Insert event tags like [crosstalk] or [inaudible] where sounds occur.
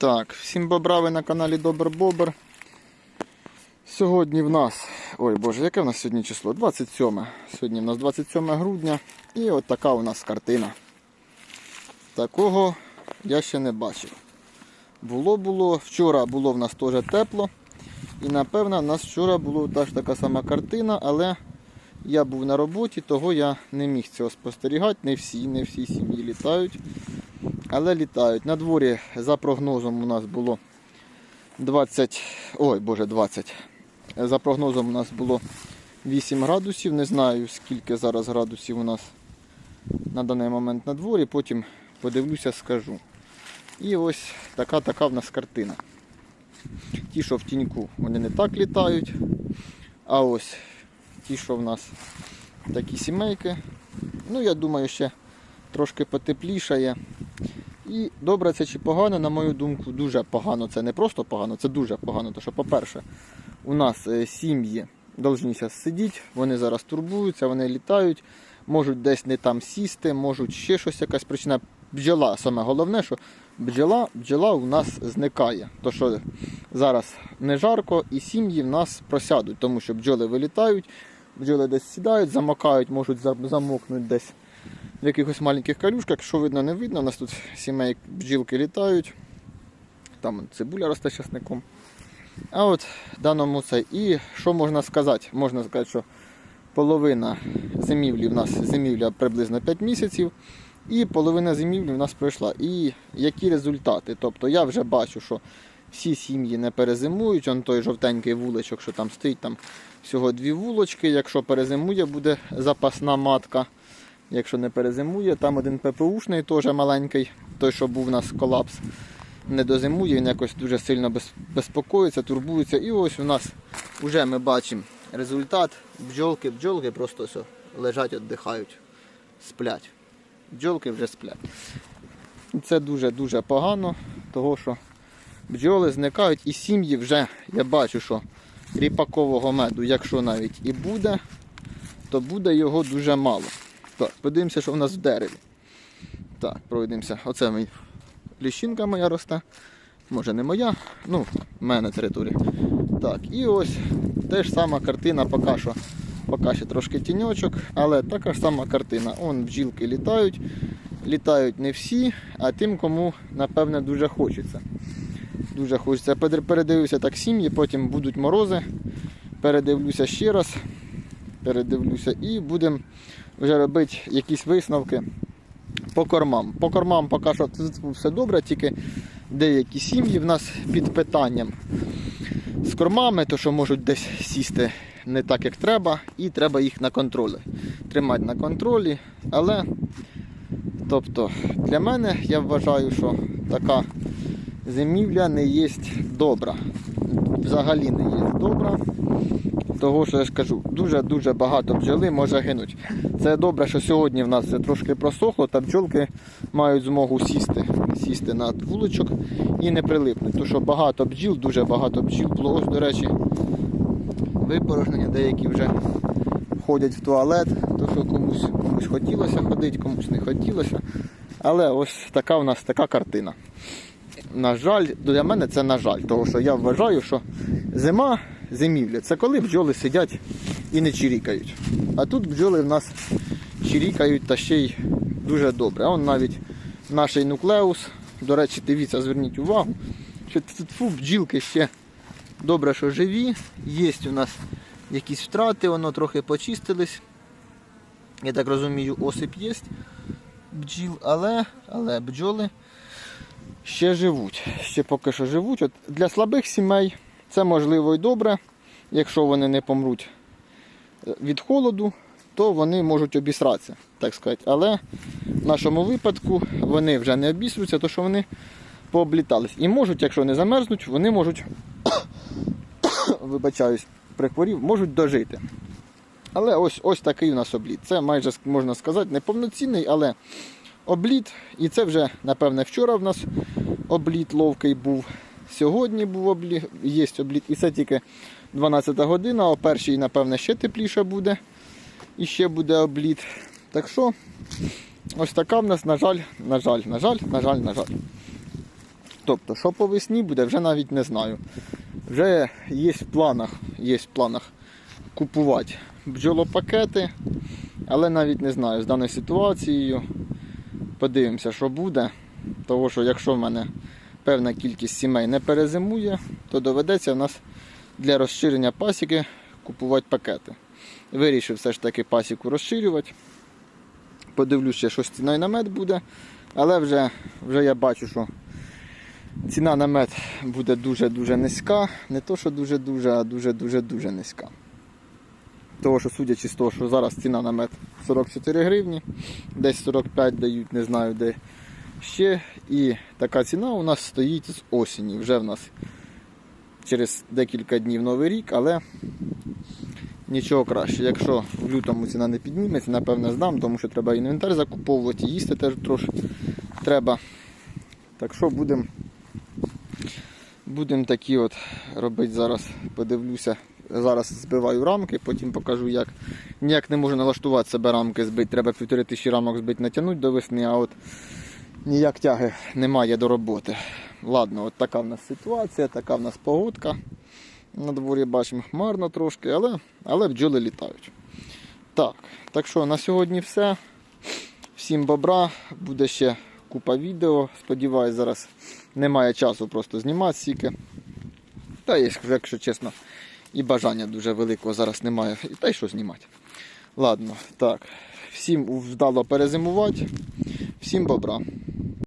Так, всім бобра, ви на каналі Добр Бобр. Сьогодні в нас. Ой Боже, яке в нас сьогодні число? 27. Сьогодні в нас 27 грудня. І от така у нас картина. Такого я ще не бачив. Було було. Вчора було в нас теж тепло. І напевно в нас вчора була теж така сама картина, але я був на роботі, того я не міг цього спостерігати. Не всі, не всі сім'ї літають. Але літають. На дворі за прогнозом у нас було 20. Ой, боже, 20. За прогнозом у нас було 8 градусів. Не знаю скільки зараз градусів у нас на даний момент на дворі. Потім подивлюся, скажу. І ось така така в нас картина. Ті, що в тіньку, вони не так літають. А ось ті, що в нас такі сімейки. Ну, я думаю, ще трошки потеплішає. І добре це чи погано, на мою думку, дуже погано. Це не просто погано, це дуже погано. Тому що, по-перше, у нас е, сім'ї повинні сидіти, вони зараз турбуються, вони літають, можуть десь не там сісти, можуть ще щось якась причина. Бджола, саме головне, що бджола, бджола у нас зникає. То що зараз не жарко і сім'ї в нас просядуть, тому що бджоли вилітають, бджоли десь сідають, замокають, можуть замокнути десь в якихось маленьких калюшках, що видно, не видно. У нас тут сімей бджілки літають. Там цибуля росте часником. А от даному це. І що можна сказати? Можна сказати, що половина зимівлі в нас зимівля приблизно 5 місяців. І половина зимівлі в нас пройшла. І які результати? Тобто я вже бачу, що всі сім'ї не перезимують. Он той жовтенький вуличок, що там стоїть, там всього дві вулочки. Якщо перезимує, буде запасна матка. Якщо не перезимує, там один ППУшний теж маленький, той, що був у нас колапс, не дозимує, він якось дуже сильно безпокоїться, турбується. І ось у нас вже ми бачимо результат. Бджолки, бджолки просто все, лежать, віддихають, сплять. Бджолки вже сплять. Це дуже-дуже погано, того що бджоли зникають і сім'ї вже, я бачу, що ріпакового меду, якщо навіть і буде, то буде його дуже мало. Так, подивимося, що в нас в дереві. Так, пройдемося. Оце мій ліщинка моя росте. Може не моя, ну, в мене територія. Так, і ось теж сама картина, поки що. Поки ще трошки тіньочок, але така ж сама картина. Он бджілки літають. Літають не всі, а тим, кому, напевне, дуже хочеться. Дуже хочеться. Пере- Передивився так сім'ї, потім будуть морози. Передивлюся ще раз. Передивлюся і будемо вже робити якісь висновки по кормам. По кормам поки що все добре, тільки деякі сім'ї в нас під питанням з кормами, то що можуть десь сісти не так, як треба, і треба їх на контролі. Тримати на контролі. Але тобто, для мене я вважаю, що така зимівля не є добра. Взагалі не є добра. Того, що я ж кажу, дуже-дуже багато бджоли може гинути. Це добре, що сьогодні в нас це трошки просохло, та бджолки мають змогу сісти, сісти на вуличок і не прилипнути. Тому що багато бджіл, дуже багато бджіл було. Ось, до речі, випорожнення, деякі вже ходять в туалет, то що комусь, комусь хотілося ходити, комусь не хотілося. Але ось така в нас така картина. На жаль, для мене це на жаль, тому що я вважаю, що зима, зимівля це коли бджоли сидять і не чирікають. А тут бджоли в нас чирікають та ще й дуже добре. А он навіть наш нуклеус, до речі, дивіться, зверніть увагу, що тут фу, бджілки ще добре, що живі. Є у нас якісь втрати, воно трохи почистились. Я так розумію, осип є бджіл, але, але бджоли ще живуть. Ще поки що живуть. От для слабих сімей це можливо і добре. Якщо вони не помруть е, від холоду, то вони можуть обісратися, так сказати. Але в нашому випадку вони вже не обісруються, тому що вони пооблітались. І можуть, якщо не замерзнуть, вони можуть, [coughs] вибачаюсь, прихворів, можуть дожити. Але ось ось такий у нас обліт. Це майже можна сказати неповноцінний, але обліт. І це вже, напевне, вчора в нас обліт ловкий був. Сьогодні був обліт, є обліт. І це тільки 12 година, о першій, напевне, ще тепліше буде. І ще буде обліт. Так що, ось така в нас, на жаль, на жаль, на жаль, на жаль, на жаль. Тобто, що по весні буде, вже навіть не знаю. Вже є в планах, є в планах купувати бджолопакети, але навіть не знаю з даною ситуацією. Подивимося, що буде. Тому що якщо в мене певна кількість сімей не перезимує, то доведеться в нас для розширення пасіки купувати пакети. Вирішив все ж таки пасіку розширювати. Подивлюся, що з ціною на мед буде. Але вже, вже я бачу, що ціна на мед буде дуже-дуже низька. Не то, що дуже-дуже, а дуже-дуже-дуже низька. Того, що судячи з того, що зараз ціна на мед 44 гривні, десь 45 дають, не знаю де ще. І така ціна у нас стоїть з осені. Вже в нас через декілька днів новий рік, але нічого краще. Якщо в лютому ціна не підніметься, напевне здам, тому що треба інвентар закуповувати, їсти теж трошки треба. Так що будемо будем такі от робити зараз. Подивлюся. Зараз збиваю рамки, потім покажу як. Ніяк не можу налаштувати себе рамки збити. Треба півтори тисячі рамок збити, натягнути до весни, а от ніяк тяги немає до роботи. Ладно, от така в нас ситуація, така в нас погодка. На дворі бачимо хмарно трошки, але, але бджоли літають. Так, так що на сьогодні все. Всім бобра, буде ще купа відео. Сподіваюсь, зараз немає часу просто знімати стільки. Та є, якщо чесно, і бажання дуже великого зараз немає. І та й що знімати. Ладно, так. Всім вдало перезимувати. Всім бобра.